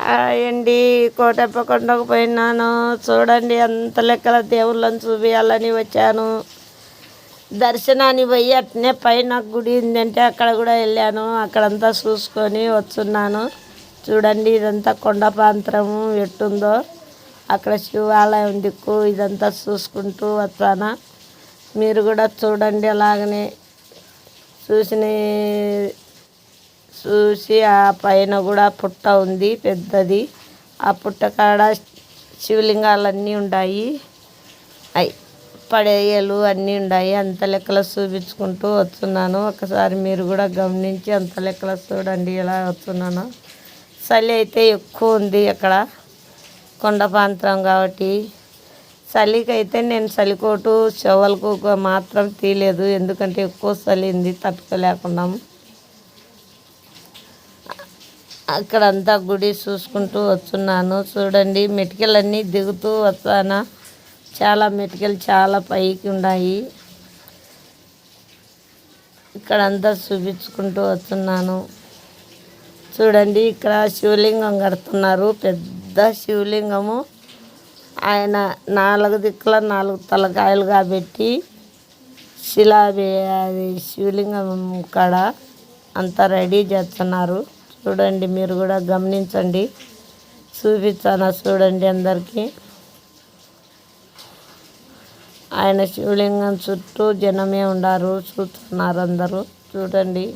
అండి కోటప్ప కొండకు పోయినాను. చూడండి అంత లెక్కల దేవుళ్ళని చూపించాలని వచ్చాను. దర్శనాన్ని పోయి అట్నే పైన గుడి ఉందంటే అక్కడ కూడా వెళ్ళాను. అక్కడంతా చూసుకొని వచ్చున్నాను చూడండి ఇదంతా కొండ ప్రాంతము ఎట్టుందో. అక్కడ శివాలయం దిక్కు ఇదంతా చూసుకుంటూ వస్తాను. మీరు కూడా చూడండి అలాగనే. చూసిన చూసి ఆ పైన కూడా పుట్ట ఉంది పెద్దది. ఆ పుట్ట కాడ శివలింగాలు ఉన్నాయి అయి పడేయలు అన్నీ ఉన్నాయి అంత లెక్కల చూపించుకుంటూ వస్తున్నాను. ఒకసారి మీరు కూడా గమనించి అంత లెక్కల చూడండి ఎలా వస్తున్నాను. చలి అయితే ఎక్కువ ఉంది అక్కడ కొండ ప్రాంతం కాబట్టి. చలికి అయితే నేను చలికోటు చెవులకు మాత్రం తీయలేదు. ఎందుకంటే ఎక్కువ చలి ఉంది తట్టుకోలేకున్నాము. అక్కడంతా గుడి చూసుకుంటూ వస్తున్నాను. చూడండి మెటికలన్నీ దిగుతూ వస్తానా? చాలా మెటికలు చాలా పైకి ఉన్నాయి. ఇక్కడంతా చూపించుకుంటూ వస్తున్నాను. చూడండి ఇక్కడ శివలింగం కడుతున్నారు. పెద్ద శివలింగము. ఆయన నాలుగు దిక్కుల నాలుగు తలకాయలుగా పెట్టి శిలా అది శివలింగం కాడ అంతా రెడీ చేస్తున్నారు. చూడండి మీరు కూడా గమనించండి. చూపించాను చూడండి అందరికీ. ఆయన శివలింగం చుట్టూ జనమే ఉన్నారు చూస్తున్నారు అందరూ. చూడండి.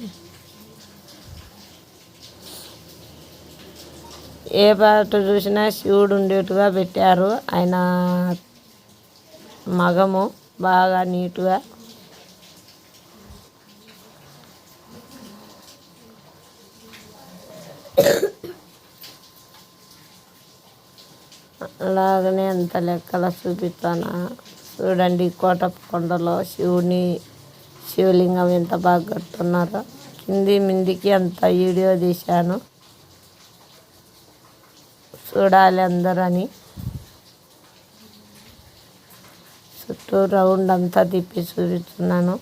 ఏ పాట చూసినా శివుడు ఉండేట్టుగా పెట్టారు. ఆయన మగము బాగా నీటుగా. అలాగనే అంత లెక్కల చూపిస్తాను. చూడండి కోట కొండలో శివుని శివలింగం ఎంత బాగా కడుతున్నారు. కింది మిందికి అంత వీడియో తీశాను. చూడాలి అందరని. చుట్టూ రౌండ్ అంతా తిప్పి చూపిస్తున్నాను.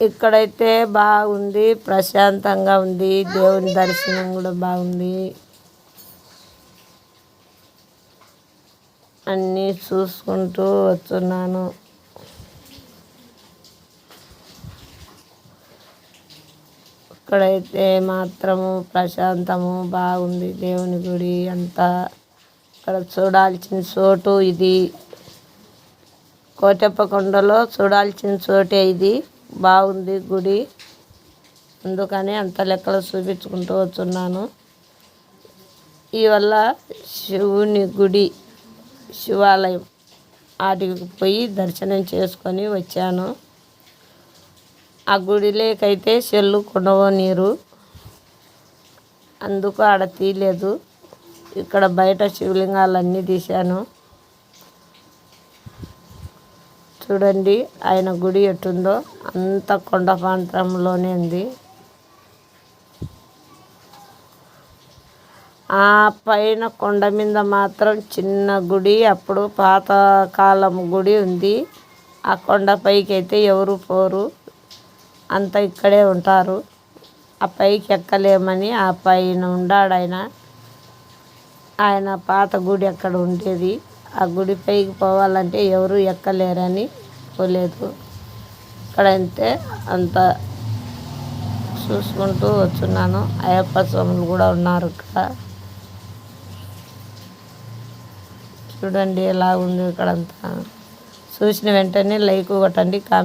ఇక్కడైతే బాగుంది ప్రశాంతంగా ఉంది దేవుని దర్శనం కూడా బాగుంది. అన్నీ చూసుకుంటూ వస్తున్నాను. ఇక్కడైతే మాత్రము ప్రశాంతము బాగుంది దేవుని గుడి అంతా. ఇక్కడ చూడాల్సిన చోటు ఇది. కోటప్ప కొండలో చూడాల్సిన చోటే ఇది. బాగుంది గుడి. అందుకని అంత లెక్కలు చూపించుకుంటూ వచ్చున్నాను. వల్ల శివుని గుడి శివాలయం వాటికి పోయి దర్శనం చేసుకొని వచ్చాను. ఆ గుడిలోకైతే చెల్లు కొనవ నీరు. అందుకు ఆడ తీయలేదు. ఇక్కడ బయట శివలింగాలన్నీ తీశాను. చూడండి ఆయన గుడి ఎట్టుందో అంత కొండ ప్రాంతంలోనే ఉంది. ఆ పైన కొండ మీద మాత్రం చిన్న గుడి అప్పుడు పాతకాలం గుడి ఉంది. ఆ కొండ పైకి అయితే ఎవరు పోరు అంతా ఇక్కడే ఉంటారు. ఆ పైకి ఎక్కలేమని ఆ పైన ఉండాడు ఆయన. ఆయన పాత గుడి అక్కడ ఉండేది. ఆ గుడి పైకి పోవాలంటే ఎవరు ఎక్కలేరని పోలేదు. ఇక్కడంతే అంత చూసుకుంటూ వచ్చున్నాను. అయ్యప్ప స్వాములు కూడా ఉన్నారు ఇక్కడ. చూడండి ఎలా ఉంది ఇక్కడంతా. చూసిన వెంటనే లైక్ కొట్టండి కామెంట్